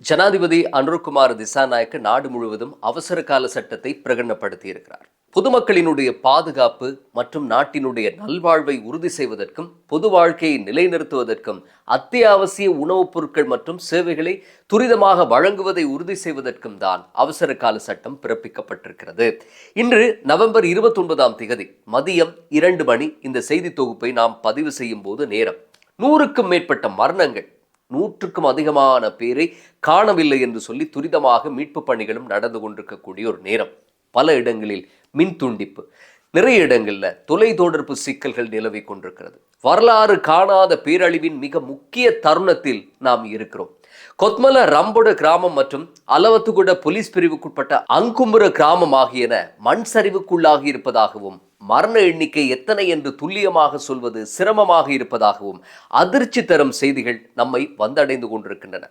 ஜனாதிபதி அனுர்குமார் திசாநாயக்க நாடு முழுவதும் அவசர கால சட்டத்தை பிரகடனப்படுத்தியிருக்கிறார். பொதுமக்களினுடைய பாதுகாப்பு மற்றும் நாட்டினுடைய நல்வாழ்வை உறுதி செய்வதற்கும் பொது வாழ்க்கையை நிலைநிறுத்துவதற்கும் அத்தியாவசிய உணவுப் பொருட்கள் மற்றும் சேவைகளை துரிதமாக வழங்குவதை உறுதி செய்வதற்கும் தான் அவசர கால சட்டம் பிறப்பிக்கப்பட்டிருக்கிறது. இன்று நவம்பர் இருபத்தி ஒன்பதாம் திகதி மதியம் இரண்டு மணி இந்த செய்தி தொகுப்பை நாம் பதிவு செய்யும் போது நேரம். நூறுக்கும் மேற்பட்ட மரணங்கள் நூற்றுக்கும் அதிகமான பேரை காணவில்லை என்று சொல்லி துரிதமாக மீட்பு பணிகளும் நடந்து கொண்டிருக்கக்கூடிய ஒரு நேரம். பல இடங்களில் மின் துண்டிப்பு. நிறைய இடங்களில் தொலை தொடர்பு சிக்கல்கள் நிலவி கொண்டிருக்கிறது. வரலாறு காணாத பேரழிவின் மிக முக்கிய தருணத்தில் நாம் இருக்கிறோம். கொத்மல ரம்பொட கிராமம் மற்றும் அலவத்துகுட போலீஸ் பிரிவுக்குட்பட்ட அங்கும்புர கிராமம் ஆகியன மண் சரிவுக்குள்ளாகி இருப்பதாகவும் மரண எண்ணிக்கை எத்தனை என்று துல்லியமாக சொல்வது சிரமமாக இருப்பதாகவும் அதிர்ச்சி தரும் செய்திகள் நம்மை வந்தடைந்து கொண்டிருக்கின்றன.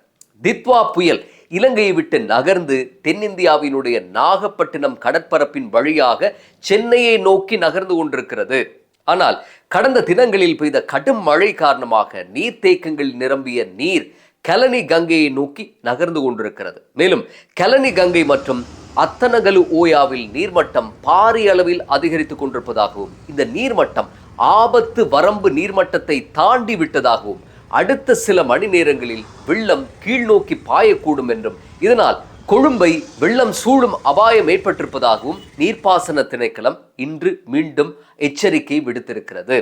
தித்வா புயல் இலங்கையை விட்டு நகர்ந்து தென்னிந்தியாவினுடைய நாகப்பட்டினம் கடற்பரப்பின் வழியாக சென்னையை நோக்கி நகர்ந்து கொண்டிருக்கிறது. ஆனால் கடந்த தினங்களில் பெய்த கடும் மழை காரணமாக நீர்த்தேக்கங்கள் நிரம்பிய நீர் கலனி கங்கையை நோக்கி நகர்ந்து கொண்டிருக்கிறது. மேலும் கலனி கங்கை மற்றும் அத்தனகலு ஓயாவில் நீர்மட்டம் பாரிய அளவில் அதிகரித்துக் கொண்டிருப்பதாகவும் இந்த நீர்மட்டம் ஆபத்து வரம்பு நீர்மட்டத்தை தாண்டி விட்டதாகவும் அடுத்த சில மணி நேரங்களில் வெள்ளம் கீழ்நோக்கி பாயக்கூடும் என்றும் இதனால் கொழும்பை வெள்ளம் சூழும் அபாயம் ஏற்பட்டிருப்பதாகவும் நீர்ப்பாசன திணைக்களம் இன்று மீண்டும் எச்சரிக்கை விடுத்திருக்கிறது.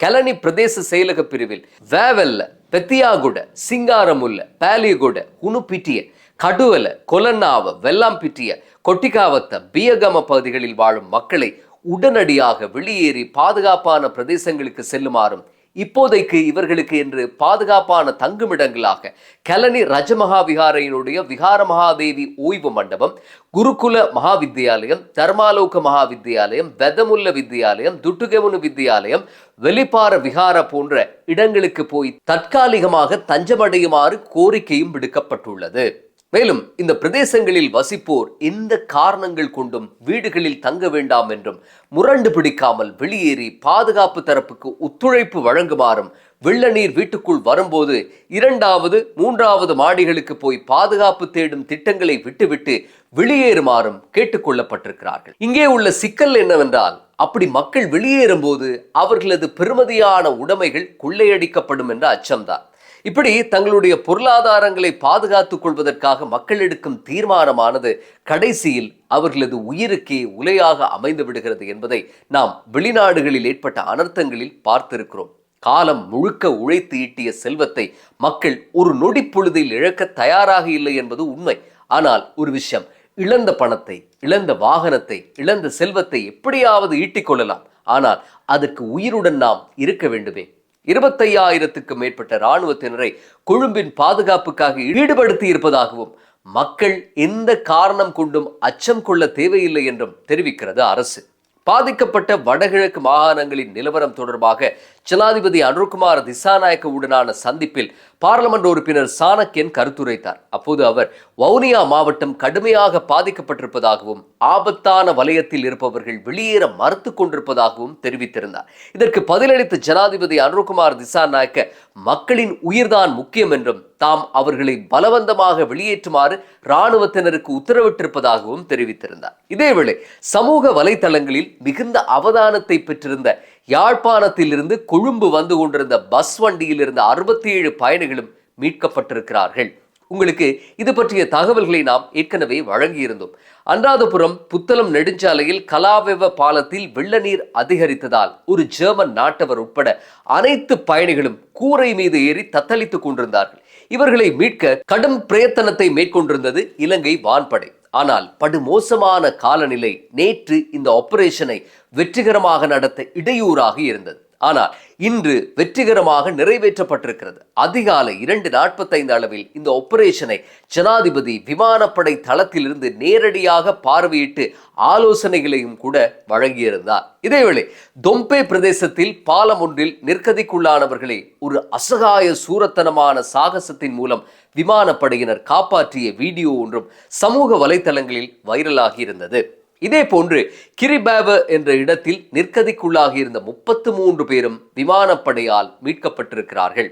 கலனி பிரதேச செயலக பிரிவில் வேவல்ல பெத்தியாகுட சிங்காரமுல்ல பாலியகுட உணுப்பிட்டிய கடுவல கொலன்னாவ வெள்ளாம்பிட்டிய கொட்டிக்காவத்த பியகம பகுதிகளில் வாழும் மக்களை உடனடியாக வெளியேறி பாதுகாப்பான பிரதேசங்களுக்கு செல்லுமாறும் இப்போதைக்கு இவர்களுக்கு என்று பாதுகாப்பான தங்குமிடங்களாக கலனி ரஜமகா விகாரையினுடைய விகார மகாதேவி ஓய்வு மண்டபம் குருகுல மகாவித்யாலயம் தர்மாலோக மகாவித்தியாலயம் வெதமுல்ல வித்தியாலயம் துட்டுகெமுனு வித்தியாலயம் வெளிப்பார விகார போன்ற இடங்களுக்கு போய் தற்காலிகமாக தஞ்சமடையுமாறு கோரிக்கையும் விடுக்கப்பட்டுள்ளது. மேலும் இந்த பிரதேசங்களில் வசிப்போர் எந்த காரணங்கள் கொண்டும் வீடுகளில் தங்க வேண்டாம் என்றும் முரண்டு பிடிக்காமல் வெளியேறி பாதுகாப்பு தரப்புக்கு ஒத்துழைப்பு வழங்குமாறும் வெள்ள நீர் வீட்டுக்குள் வரும்போது இரண்டாவது மூன்றாவது மாடிகளுக்கு போய் பாதுகாப்பு தேடும் திட்டங்களை விட்டுவிட்டு வெளியேறுமாறும் கேட்டுக்கொள்ளப்பட்டிருக்கிறார்கள் இங்கே உள்ள சிக்கல் என்னவென்றால் அப்படி மக்கள் வெளியேறும் போது அவர்களது பெருமதியான உடைமைகள் கொள்ளையடிக்கப்படும் என்ற அச்சம்தான். இப்படி தங்களுடைய பொருளாதாரங்களை பாதுகாத்துக் கொள்வதற்காக மக்கள் எடுக்கும் தீர்மானமானது கடைசியில் அவர்களது உயிருக்கே உலையாக அமைந்து விடுகிறது என்பதை நாம் வெளிநாடுகளில் ஏற்பட்ட அனர்த்தங்களில் பார்த்திருக்கிறோம். காலம் முழுக்க உழைத்து ஈட்டிய செல்வத்தை மக்கள் ஒரு நொடி பொழுதில் இழக்க தயாராக இல்லை என்பது உண்மை. ஆனால் ஒரு விஷயம் இழந்த பணத்தை இழந்த வாகனத்தை இழந்த செல்வத்தை எப்படியாவது ஈட்டிக் கொள்ளலாம். ஆனால் அதற்கு உயிருடன் நாம் இருக்க வேண்டுமே. இருபத்தையாயிரத்துக்கு மேற்பட்ட இராணுவத்தினரை கொழும்பின் பாதுகாப்புக்காக ஈடுபடுத்தி இருப்பதாகவும் மக்கள் எந்த காரணம் கொண்டும் அச்சம் கொள்ள தேவையில்லை என்றும் தெரிவிக்கிறது அரசு. பாதிக்கப்பட்ட வடகிழக்கு மாகாணங்களின் நிலவரம் தொடர்பாக ஜனாதிபதி அனுர்குமார் திசாநாயக்கவுடனான சந்திப்பில் பாராளுமன்ற உறுப்பினர் சாணக்கியன் கருத்துரைத்தார். அப்போது அவர் வவுனியா மாவட்டம் கடுமையாக பாதிக்கப்பட்டிருப்பதாகவும் ஆபத்தான வலயத்தில் இருப்பவர்கள் வெளியேற மறுத்து கொண்டிருப்பதாகவும் தெரிவித்திருந்தார். இதற்கு பதிலளித்த ஜனாதிபதி அனுர்குமார் திசாநாயக்க மக்களின் உயிர்தான் முக்கியம் என்றும் தாம் அவர்களை பலவந்தமாக வெளியேற்றுமாறு இராணுவத்தினருக்கு உத்தரவிட்டிருப்பதாகவும் தெரிவித்திருந்தார். இதேவேளை சமூக வலைதளங்களில் மிகுந்த அவதானத்தை பெற்றிருந்த யாழ்ப்பாணத்திலிருந்து கொழும்பு வந்து கொண்டிருந்த பஸ் வண்டியில் இருந்த அறுபத்தி ஏழு பயணிகளும் மீட்கப்பட்டிருக்கிறார்கள். உங்களுக்கு இது பற்றிய தகவல்களை நாம் ஏற்கனவே வழங்கியிருந்தோம். அன்றாதபுரம் புத்தளம் நெடுஞ்சாலையில் கலாவெவ பாலத்தில் வெள்ள நீர் அதிகரித்ததால் ஒரு ஜெர்மன் நாட்டவர் உட்பட அனைத்து பயணிகளும் கூரை மீது ஏறி தத்தளித்துக் கொண்டிருந்தார்கள். இவர்களை மீட்க கடும் பிரயத்தனத்தை மேற்கொண்டிருந்தது இலங்கை வான்படை. ஆனால் படுமோசமான காலநிலை நேற்று இந்த ஆபரேஷனை வெற்றிகரமாக நடத்த இடையூறாக இருந்தது. ஆனால் இன்று வெற்றிகரமாக நிறைவேற்றப்பட்டிருக்கிறது. அதிகாலை இரண்டு நாற்பத்தைந்து அளவில் இந்த ஆபரேஷனை ஜனாதிபதி விமானப்படை தளத்திலிருந்து நேரடியாக பார்வையிட்டு ஆலோசனைகளையும் கூட வழங்கியிருந்தார். இதேவேளை தொம்பே பிரதேசத்தில் பாலம் ஒன்றில் நிற்கதிக்குள்ளானவர்களை ஒரு அசகாய சூரத்தனமான சாகசத்தின் மூலம் விமானப்படையினர் காப்பாற்றிய வீடியோ ஒன்றும் சமூக வலைதளங்களில் வைரலாகி இருந்தது. இதே போன்று கிரிபேவ என்ற இடத்தில் நிற்கதிக்குள்ளாகி இருந்த முப்பத்து மூன்று பேரும் விமானப்படையால் மீட்கப்பட்டிருக்கிறார்கள்.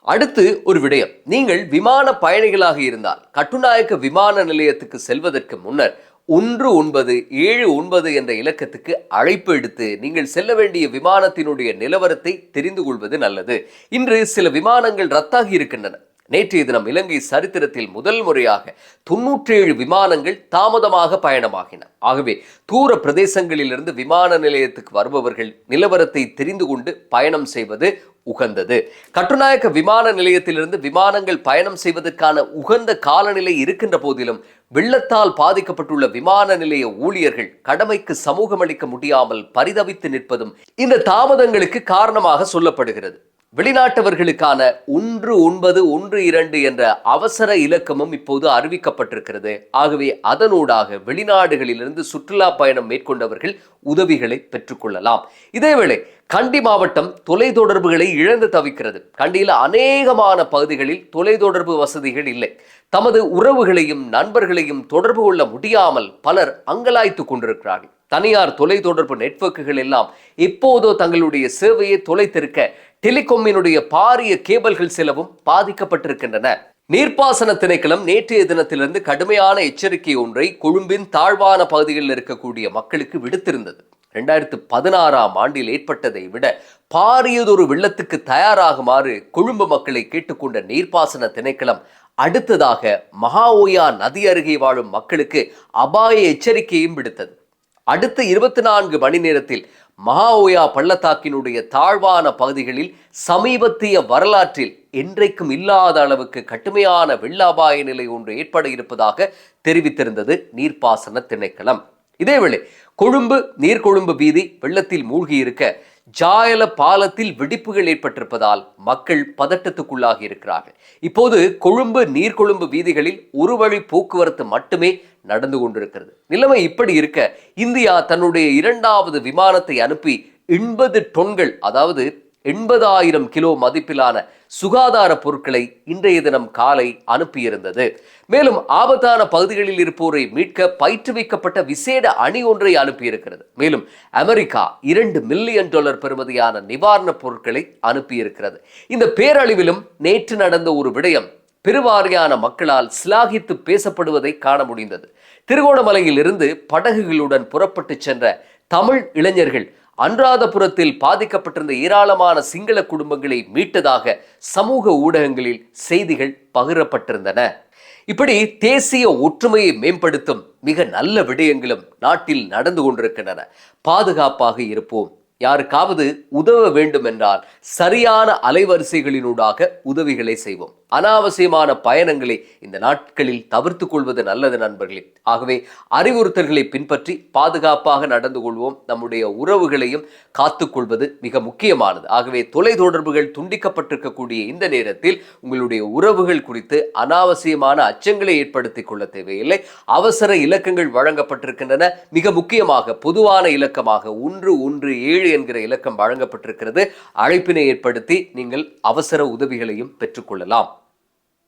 அடுத்து ஒரு விடயம். நீங்கள் விமான பயணிகளாக இருந்தால் கட்டுநாயக்க விமான நிலையத்துக்கு செல்வதற்கு முன்னர் ஒன்று ஒன்பது ஏழு ஒன்பது என்ற இலக்கத்துக்கு அழைப்பு எடுத்து நீங்கள் செல்ல வேண்டிய விமானத்தினுடைய நிலவரத்தை தெரிந்து கொள்வது நல்லது. இன்று சில விமானங்கள் ரத்தாகி இருக்கின்றன. நேற்றைய தினம் இலங்கை சரித்திரத்தில் முதல் முறையாக தொன்னூற்றேழு விமானங்கள் தாமதமாக பயணமாகின. ஆகவே தூர பிரதேசங்களிலிருந்து விமான நிலையத்துக்கு வருபவர்கள் நிலவரத்தை தெரிந்து கொண்டு பயணம் செய்வது உகந்தது. கட்டுநாயக்க விமான நிலையத்திலிருந்து விமானங்கள் பயணம் செய்வதற்கான உகந்த காலநிலை இருக்கின்ற போதிலும் வெள்ளத்தால் பாதிக்கப்பட்டுள்ள விமான நிலைய ஊழியர்கள் கடமைக்கு சமூகமளிக்க முடியாமல் பரிதவித்து நிற்பதும் இந்த தாமதங்களுக்கு காரணமாக சொல்லப்படுகிறது. வெளிநாட்டவர்களுக்கான ஒன்று ஒன்பது ஒன்று இரண்டு என்ற அவசர இலக்கமும் இப்போது அறிவிக்கப்பட்டிருக்கிறது. ஆகவே அதனூடாக வெளிநாடுகளிலிருந்து சுற்றுலா பயணம் மேற்கொண்டவர்கள் உதவிகளை பெற்றுக்கொள்ளலாம் இதேவேளை கண்டி மாவட்டம் தொலைத்தொடர்புகளை இழந்து தவிக்கிறது. கண்டியில் அநேகமான பகுதிகளில் தொலைத்தொடர்பு வசதிகள் இல்லை. தமது உறவுகளையும் நண்பர்களையும் தொடர்பு கொள்ள முடியாமல் பலர் அங்கலாய்த்து கொண்டிருக்கிறார்கள். தனியார் தொலைத்தொடர்பு நெட்வொர்க்குகள் எல்லாம் எப்போதோ தங்களுடைய சேவையை தொலைத்திருக்க டெலிகாமினுடைய பாரிய கேபிள்கள் சிலவும் பாதிக்கப்பட்டிருக்கின்றன. நீர்ப்பாசன திணைக்களம் நேற்றைய தினத்திலிருந்து கடுமையான எச்சரிக்கை ஒன்றை கொழும்பின் தாழ்வான பகுதிகளில் இருக்கக்கூடிய மக்களுக்கு விடுத்திருந்தது. ரெண்டாயிரத்து பதினாறாம் ஆண்டில் ஏற்பட்டதை விட பாரியதொரு வெள்ளத்துக்கு தயாராகுமாறு கொழும்பு மக்களை கேட்டுக்கொண்ட நீர்ப்பாசன திணைக்களம் அடுத்ததாக மகாஓயா நதி அருகே வாழும் மக்களுக்கு அபாய எச்சரிக்கையும் விடுத்தது. அடுத்த இருபத்தி நான்கு மணி நேரத்தில் மகாஓயா பள்ளத்தாக்கினுடைய தாழ்வான பகுதிகளில் சமீபத்திய வரலாற்றில் என்றைக்கும் இல்லாத அளவுக்கு கடுமையான வெள்ள அபாய நிலை ஒன்று ஏற்பட இருப்பதாக தெரிவித்திருந்தது நீர்ப்பாசன திணைக்களம். இதேவேளை கொழும்பு நீர்கொழும்பு வீதி வெள்ளத்தில் மூழ்கி இருக்க ஜாயல பாலத்தில் வெடிப்புகள் ஏற்பட்டிருப்பதால் மக்கள் பதட்டத்துக்குள்ளாகி இருக்கிறார்கள் இப்போது கொழும்பு நீர்கொழும்பு வீதிகளில் ஒரு வழி போக்குவரத்து மட்டுமே நடந்து கொண்டிருக்கிறது. நிலைமை இப்படி இருக்க இந்தியா தன்னுடைய இரண்டாவது விமானத்தை அனுப்பி எண்பது டொன்கள் அதாவது எண்பதாயிரம் கிலோ மதிப்பிலான சுகாதார பொருட்களை இன்றைய தினம் காலை அனுப்பியிருந்தது. மேலும் ஆபத்தான பகுதிகளில் இருப்போரை மீட்க பயிற்றுவிக்கப்பட்ட விசேட அணி ஒன்றை அனுப்பியிருக்கிறது. மேலும் அமெரிக்கா இரண்டு மில்லியன் டாலர் பெறுமதியான நிவாரணப் பொருட்களை அனுப்பியிருக்கிறது. இந்த பேரழிவிலும் நேற்று நடந்த ஒரு விடயம் பெருவாரியான மக்களால் சிலாகித்து பேசப்படுவதை காண முடிந்தது. திருகோணமலையில் இருந்து படகுகளுடன் புறப்பட்டு சென்ற தமிழ் இளைஞர்கள் அன்றாதபுரத்தில் பாதிக்கப்பட்டிருந்த ஏராளமான சிங்கள குடும்பங்களை மீட்டதாக சமூக ஊடகங்களில் செய்திகள் பகிரப்பட்டிருந்தன. இப்படி தேசிய ஒற்றுமையை மேம்படுத்தும் மிக நல்ல விடயங்களும் நாட்டில் நடந்து கொண்டிருக்கின்றன. பாதுகாப்பாக இருப்போம். யாருக்காவது உதவ வேண்டும் என்றால் சரியான அலைவரிசைகளினூடாக உதவிகளை செய்வோம். அனாவசியமான பயணங்களை இந்த நாட்களில் தவிர்த்து கொள்வது நல்லது நண்பர்களே. ஆகவே அறிவுறுத்தல்களை பின்பற்றி பாதுகாப்பாக நடந்து கொள்வோம். நம்முடைய உறவுகளையும் காத்துக்கொள்வது மிக முக்கியமானது. ஆகவே தொலைத்தொடர்புகள் துண்டிக்கப்பட்டிருக்கக்கூடிய இந்த நேரத்தில் உங்களுடைய உறவுகள் குறித்து அனாவசியமான அச்சங்களை ஏற்படுத்திக் கொள்ள தேவையில்லை. அவசர இலக்கங்கள் வழங்கப்பட்டிருக்கின்றன. மிக முக்கியமாக பொதுவான இலக்கமாக ஒன்று ஒன்று ஏழு என்கிற இலக்கம் வழங்கப்பட்டிருக்கிறது. அழைப்பினை ஏற்படுத்தி நீங்கள் அவசர உதவிகளையும் பெற்றுக்கொள்ளலாம்